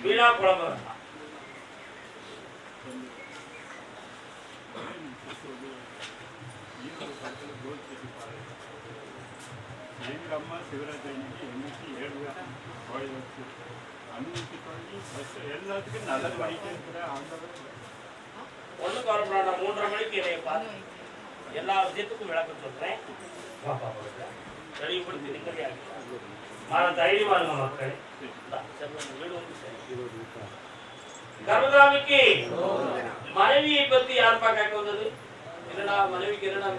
வீணா குழம்பு வேண்டாம் எங்க அம்மா சிவராத்திரி அன்னைக்கு எண்ணூற்றி ஏழு கோயில் வச்சு அன்னைக்கு தொடங்கி பஸ் எல்லாத்துக்கும் நல்லது பண்ணிட்டே இருக்கிற ஆண்டவர். நான் மூன்றரை மணிக்கு என்னைய பார்த்து எல்லா விஷயத்துக்கும் விளக்கம் சொல்றேன். பாப்பா கொடுக்குறேன். தெளிவுபடுத்தி நிம்மதியாக மன தைரியமா இருங்க மக்கள். வீடு வந்து சரி. கருதாமிக்கு மனைவியை பத்தி யாருப்பா கேட்க வந்தது? என்னடா மனைவிக்கு என்னடா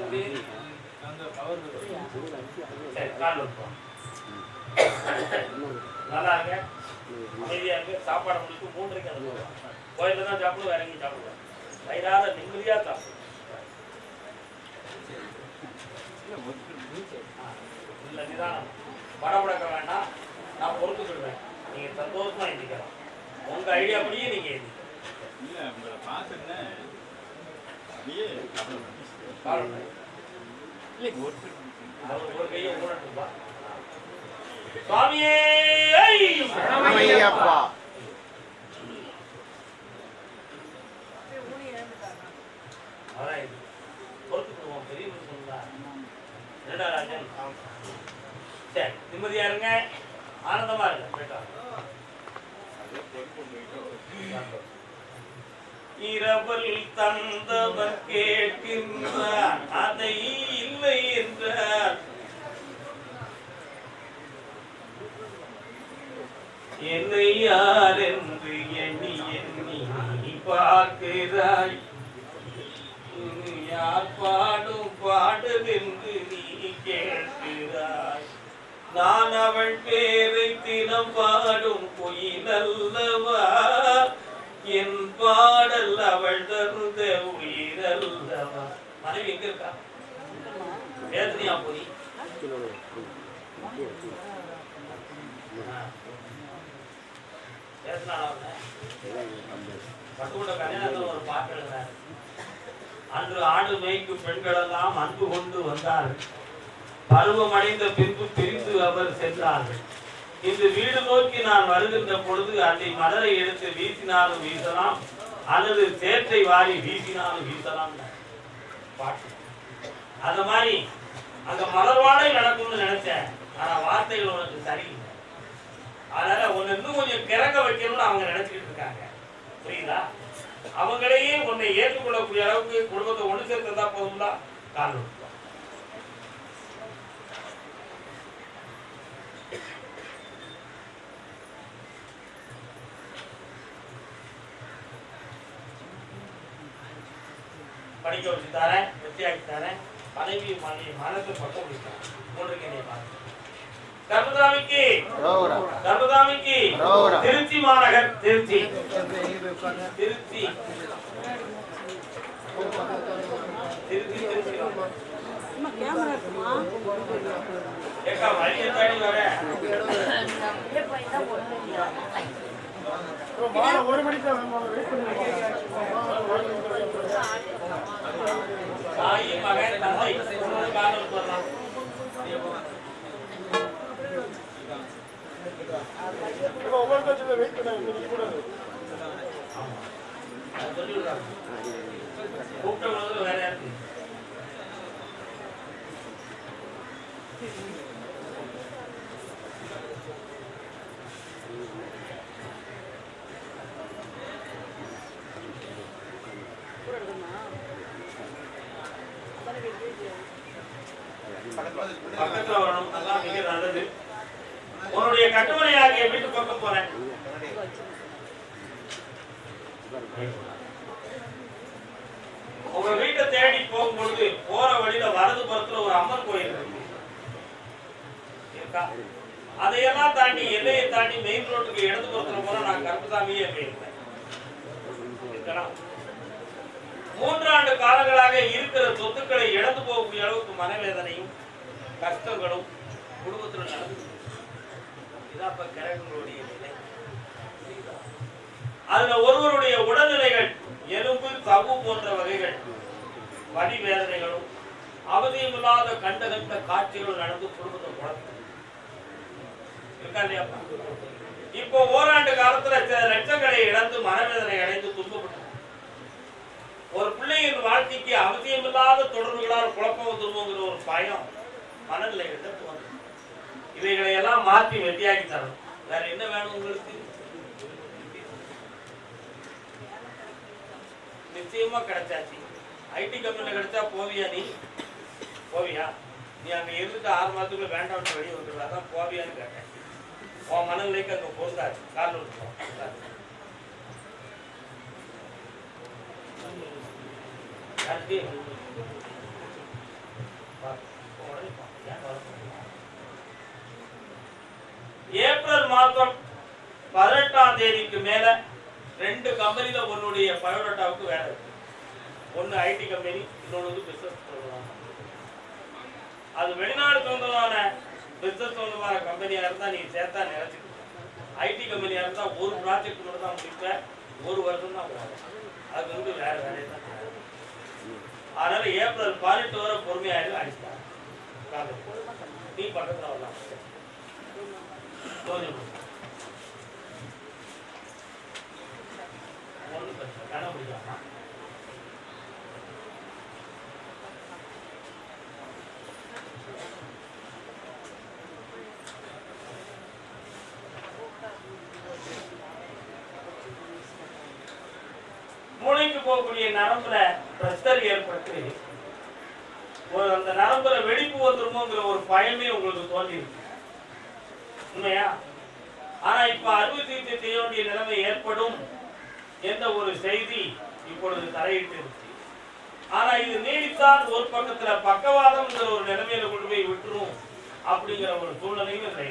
நல்லா இருங்க அமைதியா இருங்க சாப்பாடு முடிச்சு மூன்றரைக்கு அனுப்புவோம் கோயில்ல தான் சாப்பிடுவோம் வேற எங்கேயும் சாப்பிடுவோம் வயிறார நிம்மதியா சாப்பிடுவோம். இல்ல நிதானம். படபடக்க வேண்டாம். நான் பொறுத்துக்கிடுவேன் நீங்க சந்தோஷமா எந்திக்கலாம் உங்க ஐடியா படியே நீங்க எந்திக்கலாம் இல்லை உங்களை பார்த்துன்னேன் அப்படியே காரணம் ஒருத்தர் அவர் ஒரு கையை ஊனட்டுப்பா சுவாமியே சரணமையப்பா அதான் இது பொறுத்துக்கிடுவோம் பெரிய மனுஷன் தான் என்னடா ராஜன் சரி நிம்மதியா இருங்க ஆனந்தமா இருங்க இரவல் தந்தவர் கேட்கின்றார். நான் அவள் பேரை தினம் பாடும் பொயிலல்லவா என் பாடல் அவள் தருந்த உயிரல்லவா? மனைவி எங்க இருக்கா? வேதனையா போய்? ஒரு பாட்டு எழுதினார் அன்று ஆடு மேய்க்கும் பெண்கள் எல்லாம் அன்பு கொண்டு வந்தார்கள். பருவமடைந்த பின்பு பிரிந்து அவர் சென்றார்கள். இந்த வீடு நோக்கி நான் வருகின்ற பொழுது அதை மலரை எடுத்து வீசினாலும் வீசலாம் அல்லது சேற்றை வாரி வீசினாலும் வீசலாம். பாட்டு. அந்த மாதிரி அந்த மலர்வாடை நடக்கும்னு நினைச்சேன். ஆனா வார்த்தைகள் உனக்கு சரியில்லை. அதனால உன்னை இன்னும் கொஞ்சம் கிறக்க வைக்கணும்னு அவங்க நினைச்சுக்கிட்டு இருக்காங்க. புரியுதா? அவங்களையே உன்னை ஏற்றுக்கொள்ளக்கூடிய அளவுக்கு குடும்பத்தை ஒண்ணு சேர்த்ததா போதும்ல காரணம். படிக்க வச்சு தரேன் வெற்றியாக்கி தரேன் மனைவி மனைவி மனத்தை பக்கம் பிடிக்கிறேன் மூன்றுக்கு என்னை பாருங்க. கர்மதாமிக்கு கர்மதாமிக்கு ரோகரா. திருச்சி மாநகர் திருச்சி. திருச்சி. திருச்சி திருச்சி. ஏக்கா வழியை தாண்டி வரேன் தாய் மகன் தந்தை மூணு காரணம் சொல்லலாம் ஆமா. அது சொல்லிவிடுறாங்க. கூப்பிட்டவங்களுக்கு வேற யாருக்கு பக்கத்துல வரணும் அதான் மிக நல்லது உன்னுடைய கட்டுமனை ஆகிய வீட்டு பக்கம் போறேன் உங்க வீட்டை தேடி போகும்பொழுது போற வழியில வலது புறத்துல ஒரு அம்மன் கோயில் இருக்கா. அதையெல்லாம் தாண்டி எல்லையை தாண்டி மெயின் ரோட்டுக்கு இடது புறத்துல போற நான் கருப்புசாமியே போயிருப்பேன். மூன்றாண்டு காலங்களாக இருக்கிற சொத்துக்களை இழந்து போகக்கூடிய அளவுக்கு மனவேதனையும் கஷ்டங்களும் குடும்பத்தில் நடந்து கிரகங்களுடைய நிலை. அதுல ஒருவருடைய உடல்நிலைகள் எலும்பு தகு போன்ற வகைகள் வடிவேதனைகளும் அவதியமில்லாத கண்ட கண்ட காட்சிகளும் நடந்து குடும்பத்தை குழந்தை இருக்கா இப்போ ஓராண்டு காலத்துல சில லட்சங்களை இழந்து மனவேதனை அடைந்து துன்பப்பட்டு ஒரு பிள்ளையின் வாழ்க்கைக்கு அவசியமில்லாத தொடர்புகளால் குழப்பம் வந்துருமோங்கிற ஒரு பயம் மனநிலை இவைகளை எல்லாம் மாற்றி வெட்டியாக்கி தரணும். வேற என்ன வேணும் உங்களுக்கு? நிச்சயமா கிடைச்சாச்சு ஐடி கம்பெனில கிடைச்சா போவியா நீ? போவியா? நீ அங்க இருந்துட்டு ஆறு மாதத்துக்குள்ள வேண்டாம்னு வெளியே வந்துடுவ தான் போவியான்னு கேட்டேன். உன் மனநிலைக்கு அங்க பொருந்தாது. கால் விட்டுருவோம் யாருக்கு? ஏப்ரல் மாதம் பதினெட்டாம் தேதிக்கு மேல ரெண்டு கம்பெனியில உன்னுடைய பயோடேட்டாவுக்கு வேலை இருக்கு. ஒன்னு ஐடி கம்பெனி இன்னொன்று பிசினஸ் அது வெளிநாடு சொந்தமான பிசினஸ் சொந்தமான கம்பெனியா இருந்தா நீ சேர்த்தா நினைச்சுக்க. ஐடி கம்பெனியா இருந்தா ஒரு ப்ராஜெக்ட் மட்டும் தான் முடிப்ப ஒரு வருஷம் தான் போகும். அது வந்து வேற வேலையை தான் அதனால ஏப்ரல் பதினெட்டு வரை பொறுமையாக அடிச்சிட்டாங்க நீ பக்கத்தில் வரலாம் கொஞ்சம் ஒன்றும் பிரச்சனை கண்ண முடியாமா மூளைக்கு போகக்கூடிய நரம்புல பிரஷர் ஏற்பட்டு ஒரு அந்த நரம்புல வெடிப்பு வந்துருமோங்கிற ஒரு பயமே உங்களுக்கு தோன்றிருக்கு உண்மையா ஆனா இப்ப அறுவை சிகிச்சை செய்ய வேண்டிய நிலைமை ஏற்படும் என்ற ஒரு செய்தி இப்பொழுது தலையிட்டு இருக்கு. ஆனா இது நீடித்தால் ஒரு பக்கத்துல பக்கவாதம்ங்கிற ஒரு நிலைமையில கொண்டு போய் விட்டுரும் அப்படிங்கிற ஒரு சூழ்நிலையும் இல்லை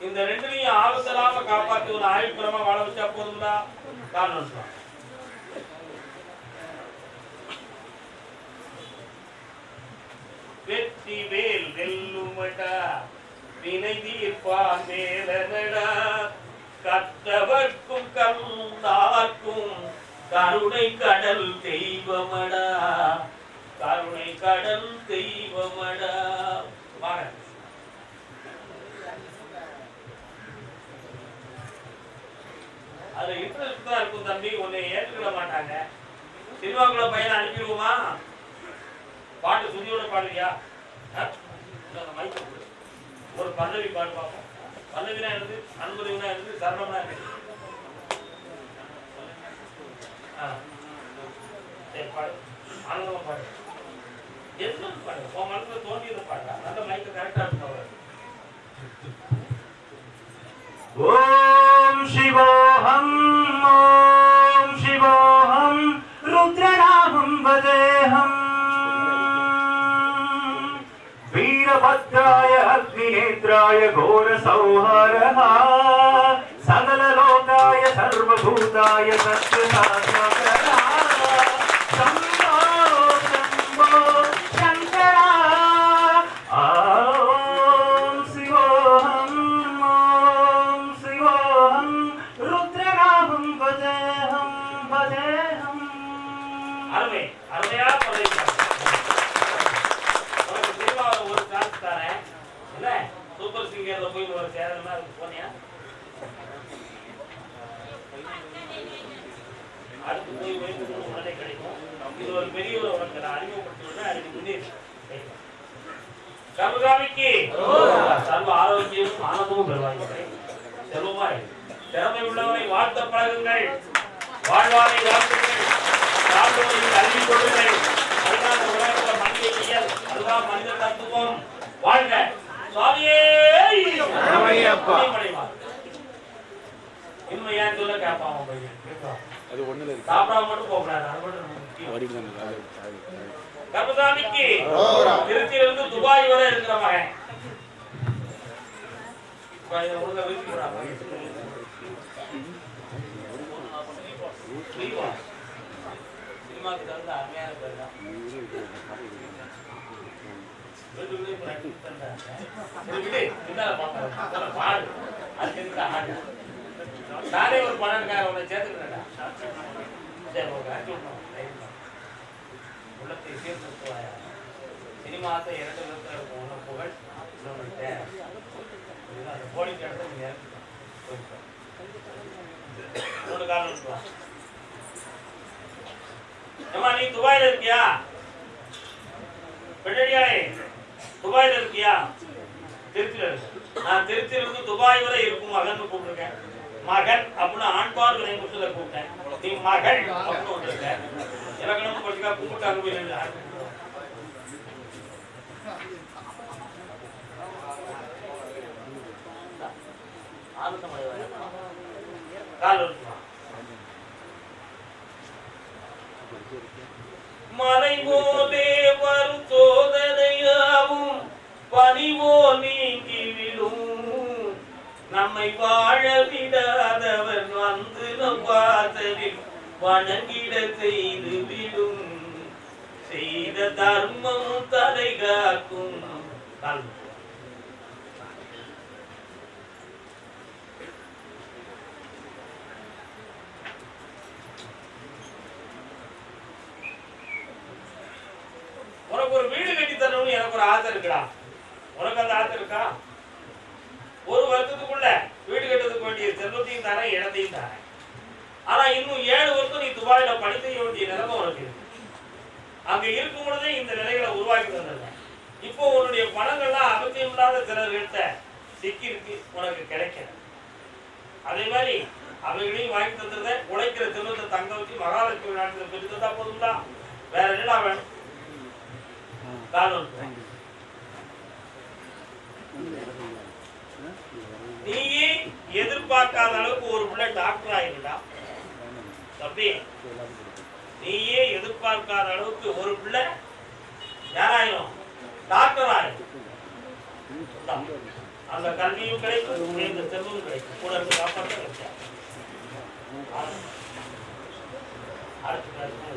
இந்த ரெண்டுலையும் ஆபத்தலாம காப்பாற்றி ஒரு ஆயுப்புறமா வாழ வச்சா போதும்டா? காரணம் வெற்றி வேல் வெல்லுமட்டா வினை தீர்ப்பான் மேலனடா. கற்றவர்க்கும் கருணை கடல் தெய்வமடா. கருணை கடல் தெய்வமடா. வாங்க. அது இன்ட்ரெஸ்ட் தான் இருக்கும் தம்பி உன்னை ஏற்றுக்கிட மாட்டாங்க. சினிமாக்குள்ள பையனை அனுப்பிடுவோமா? பாட்டு சுதியோட பாடுறியா? இந்த அந்த mic அ கொடு. ஒரு பல்லவி பாடு பார்ப்போம். பல்லவினா இருந்து அன்புதவினா இருந்து சரணம்னா இருக்கு பாடு. ஆனந்தமா பாடு. எதுவும் ஓம் சிவோஹம் ஓம் சிவோஹம் ருத்ரநாகம் வதே రుద్రాయ ఘోర సంహార సకల లోకాయ సర్వభూతాయ సత్యనాథ அது ஒண்ணுல இருக்கு சாப்பிடாம மட்டும் அது மட்டும். வடிவு தானே அது, அது, அது. கருமசாமிக்கு திருச்சியிலிருந்து துபாய் வரை இருக்கிற மகன். சினிமாவுக்கு தகுந்த அருமையான பேர் தான். பாடு. அதுக்கு ஆடு? நானே ஒரு பணக்கார உன்னை சேர்த்துக்கிறேன்டா. உள்ளத்தை சீர்திருத்துவாயா? சினிமாத்தை இரண்டு விதத்தில் இருக்கும். ஒன்று புகழ் இன்னொன்று தேவை. அந்த போலிக்கு இடத்துல நீங்கள் இறங்கிக்கோ. மூணு காலம் இருக்குவா ஏமா நீ துபாயில் இருக்கியா? பெண்ணடியாரே துபாயில் இருக்கியா? திருச்சியில் இருக்கு நான் திருச்சியிலிருந்து துபாய் வரை இருக்கும் மகன் கூப்பிட்டுருக்கேன். மகன் அப்படின்னு ஆண்பார் வினை முத்துல கூப்பிட்டேன் நீ மகள் அப்படின்னு வந்திருக்க இலக்கணம் படிச்சுக்கா கும்பிட்டு அங்க போய் நில்லு. ஆனந்தமடைவாயா? வரும் சோதனையாவும் பணிவோ நீங்க நம்மை வாழ விடாதவன் வந்து நம் வாசலில் வணங்கிட செய்து விடும். செய்த தர்மம் தலை காக்கும். உனக்கு ஒரு வீடு கட்டி தரணும்னு எனக்கு ஒரு ஆசை இருக்குடா. உனக்கு அந்த ஆசை இருக்கா? ஒரு வருஷத்துக்குள்ள வீடு கட்டுறதுக்கு வேண்டிய செல்வத்தையும் தரேன் இடத்தையும் தரேன். ஆனா இன்னும் ஏழு வருஷம் நீ துபாயில பணி செய்ய வேண்டிய நிலைமை உனக்கு இருக்கு. அங்க இருக்கும் பொழுதே இந்த நிலைகளை உருவாக்கி தந்துருக்கேன் இப்போ உன்னுடைய பணங்கள்லாம் அவசியம் இல்லாத சிலர்கிட்ட சிக்கி இருக்கு உனக்கு கிடைக்கல. அதே மாதிரி அவைகளையும் வாங்கி தந்துருத உழைக்கிற செல்வத்தை தங்க வச்சு மகாலட்சுமி நாட்டில் சொல்லி தந்தா போதும்டா. வேற என்ன வேணும்? காரணம் நீயே எதிர்பார்க்காத அளவுக்கு ஒரு பிள்ளை டாக்டர் ஆயிருடா தம்பி நீயே எதிர்பார்க்காத அளவுக்கு ஒரு பிள்ளை யாராயிரும்? டாக்டர் ஆயிரும். அந்த கல்வியும் கிடைக்கும் இந்த செல்வம் கிடைக்கும். கூட இருந்து காப்பாற்ற கிடைக்கும் அடுத்து அடுத்து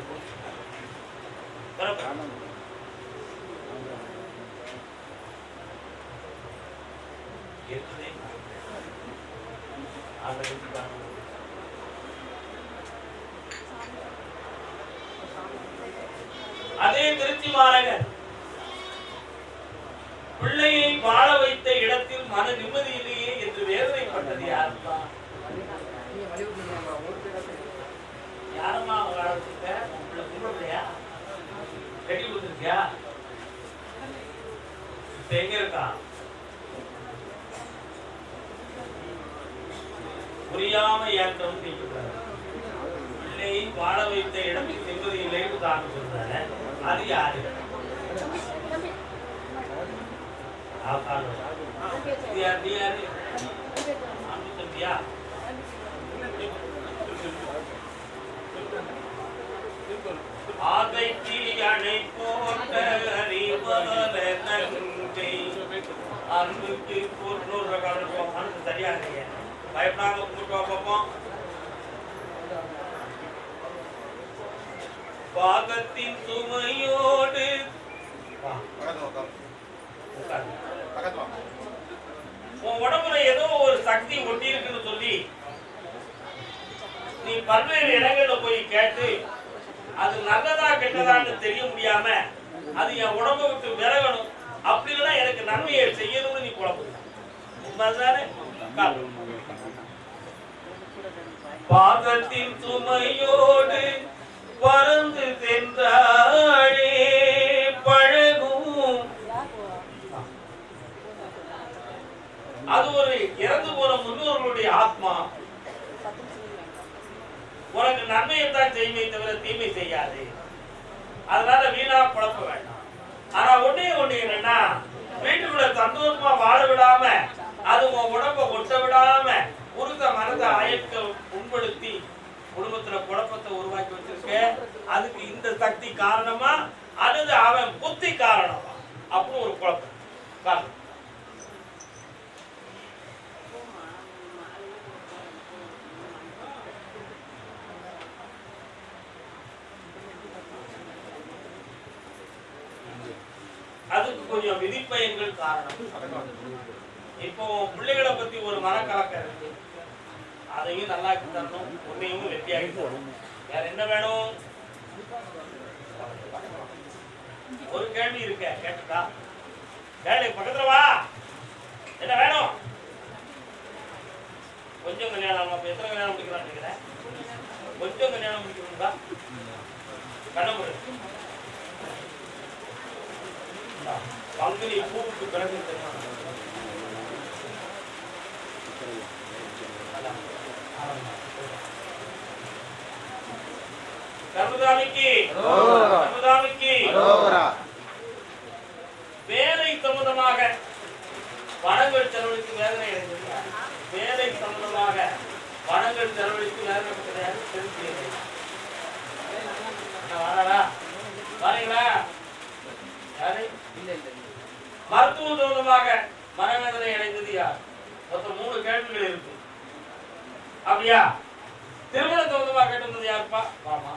அதே திருச்சி மாநகர் பிள்ளையை வாழ வைத்த இடத்தில் மன நிம்மதி இல்லையே என்று வேதனைப்பட்டது யாருப்பா யாரம்மா அவங்க வாழ வச்சிருக்க உன் பிள்ளை கும்பிடுறியா கட்டி கொடுத்துருக்கியா இப்ப எங்க இருக்கான் புரியாம ஏன்ட்ட வந்து நிற்கிறார் பிள்ளையை வாழ வைத்த இடத்தில் நிம்மதி இல்லைன்னு தான் சொல்றாரு அது யாரு? ஆகாரம். அணை போட்ட நன்றி. அன்புக்கு பொருள் சரியா பயப்படாம கும்பிட்டு பார்ப்போம் பாகத்தின் சுமையோடு. உன் உடம்புல ஏதோ ஒரு சக்தி ஒட்டி இருக்குன்னு சொல்லி நீ பல்வேறு இடங்கள்ல போய் கேட்டு அது நல்லதா கெட்டதான்னு தெரிய முடியாம அது என் உடம்பை விட்டு விலகணும். அப்படி இல்லைன்னா எனக்கு நன்மையை செய்யணும்னு நீ குழப்பம் உண்மைதானே. பாதத்தின் சுமையோடு பறந்து சென்றாடே பழகும். அது ஒரு இறந்து போன முன்னோர்களுடைய ஆத்மா. உனக்கு நன்மையை தான் செய்யுமே தவிர தீமை செய்யாது. அதனால வீணா குழப்ப வேண்டாம். ஆனா ஒன்னே ஒண்ணு என்னன்னா வீட்டுக்குள்ள சந்தோஷமா வாழ விடாம அது உன் உடம்ப ஒட்ட விடாம உருத்த மனதை அயக்க புண்படுத்தி குடும்பத்துல குழப்பத்தை உருவாக்கி வச்சிருக்க. அதுக்கு இந்த சக்தி காரணமா? அல்லது அவன் புத்தி காரணமா? அப்போ ஒரு குழப்பம். காரணம் அதுக்கு கொஞ்சம் விதிப்பயன்கள் காரணம். இப்போ பிள்ளைகளை பத்தி ஒரு மனக்கலக்கம் இருக்கு. அதையும் நல்லா தரணும் உன்னையும் வெற்றியாகி தரணும் வேற என்ன வேணும்? ஒரு கேள்வி இருக்க கேட்டுட்டா? வேலை பக்கத்துல வா. என்ன வேணும்? கொஞ்சம் கல்யாணம் அப்ப எத்தனை கல்யாணம் முடிக்கலாம்னு நினைக்கிறேன்? கொஞ்சம் கல்யாணம் முடிக்கணும்டா கண்ணமுறை பங்குனி பூவுக்கு பிறகு தெரியும்? கருதாமிக்கு கருதாமிக்கு வேலை சம்பந்தமாக பணங்கள் செலவழித்து வேதனை அடைந்திருக்கிறார். வேலை சம்பந்தமாக பணங்கள் செலவழித்து வேதனை கிடையாது வரீங்களா? மருத்துவ சம்பந்தமாக மனவேதனை அடைந்தது யார்? மொத்தம் மூணு கேள்விகள் இருக்கு. அப்படியா? திருமண சம்பந்தமாக கேட்டிருந்தது யாருப்பா? வாமா